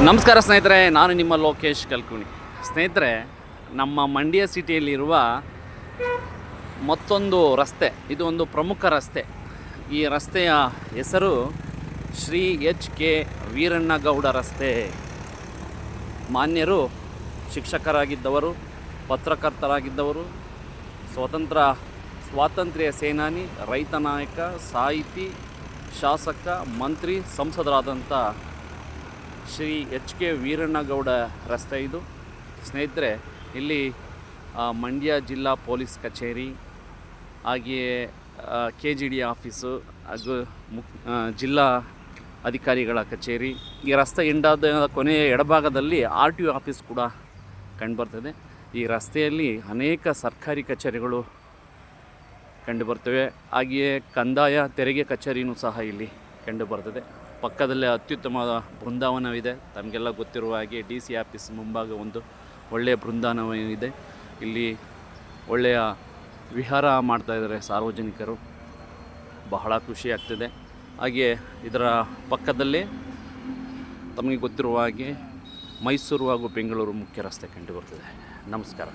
ನಮಸ್ಕಾರ ಸ್ನೇಹಿತರೆ, ನಾನು ನಿಮ್ಮ ಲೋಕೇಶ್ ಕಲ್ಕುಣಿ. ಸ್ನೇಹಿತರೆ, ನಮ್ಮ ಮಂಡ್ಯ ಸಿಟಿಯಲ್ಲಿರುವ ಮತ್ತೊಂದು ರಸ್ತೆ, ಇದು ಒಂದು ಪ್ರಮುಖ ರಸ್ತೆ. ಈ ರಸ್ತೆಯ ಹೆಸರು ಶ್ರೀ ಎಚ್ ಕೆ ವೀರಣ್ಣಗೌಡ ರಸ್ತೆ. ಮಾನ್ಯರು, ಶಿಕ್ಷಕರಾಗಿದ್ದವರು, ಪತ್ರಕರ್ತರಾಗಿದ್ದವರು, ಸ್ವತಂತ್ರ, ಸ್ವಾತಂತ್ರ್ಯ ಸೇನಾನಿ, ರೈತ ನಾಯಕ, ಸಾಹಿತಿ, ಶಾಸಕ, ಮಂತ್ರಿ, ಸಂಸದರಾದಂಥ ಶ್ರೀ ಎಚ್ ಕೆ ವೀರಣ್ಣಗೌಡ ರಸ್ತೆ ಇದು. ಸ್ನೇಹಿತರೆ, ಇಲ್ಲಿ ಮಂಡ್ಯ ಜಿಲ್ಲಾ ಪೊಲೀಸ್ ಕಚೇರಿ, ಹಾಗೆಯೇ ಕೆ ಜಿ ಡಿ ಆಫೀಸು, ಹಾಗೂ ಮುಕ್ ಜಿಲ್ಲಾ ಅಧಿಕಾರಿಗಳ ಕಚೇರಿ. ಈ ರಸ್ತೆ ಎಂಡಾದ ಕೊನೆಯ ಎಡಭಾಗದಲ್ಲಿ ಆರ್ ಟಿ ಒ ಆಫೀಸ್ ಕೂಡ ಕಂಡುಬರ್ತದೆ. ಈ ರಸ್ತೆಯಲ್ಲಿ ಅನೇಕ ಸರ್ಕಾರಿ ಕಚೇರಿಗಳು ಕಂಡುಬರ್ತವೆ. ಹಾಗೆಯೇ ಕಂದಾಯ ತೆರಿಗೆ ಕಚೇರಿಯೂ ಸಹ ಇಲ್ಲಿ ಕಂಡುಬರ್ತದೆ. ಪಕ್ಕದಲ್ಲೇ ಅತ್ಯುತ್ತಮ ಬೃಂದಾವನವಿದೆ. ತಮಗೆಲ್ಲ ಗೊತ್ತಿರುವ ಹಾಗೆ ಡಿ ಸಿ ಆಫೀಸ್ ಮುಂಭಾಗ ಒಂದು ಒಳ್ಳೆಯ ಬೃಂದಾವನವಿದೆ. ಇಲ್ಲಿ ಒಳ್ಳೆಯ ವಿಹಾರ ಮಾಡ್ತಾ ಇದ್ದಾರೆ ಸಾರ್ವಜನಿಕರು. ಬಹಳ ಖುಷಿ ಆಗ್ತಿದೆ. ಹಾಗೆ ಇದರ ಪಕ್ಕದಲ್ಲೇ ತಮಗೆ ಗೊತ್ತಿರುವ ಹಾಗೆ ಮೈಸೂರು ಹಾಗೂ ಬೆಂಗಳೂರು ಮುಖ್ಯ ರಸ್ತೆ ಕಂಡುಬರ್ತದೆ ನಮಸ್ಕಾರ.